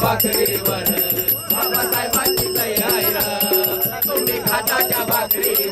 भाकरीवर. बाबासाहेबांची तयार तुम्ही खाताच्या भाकरीवर.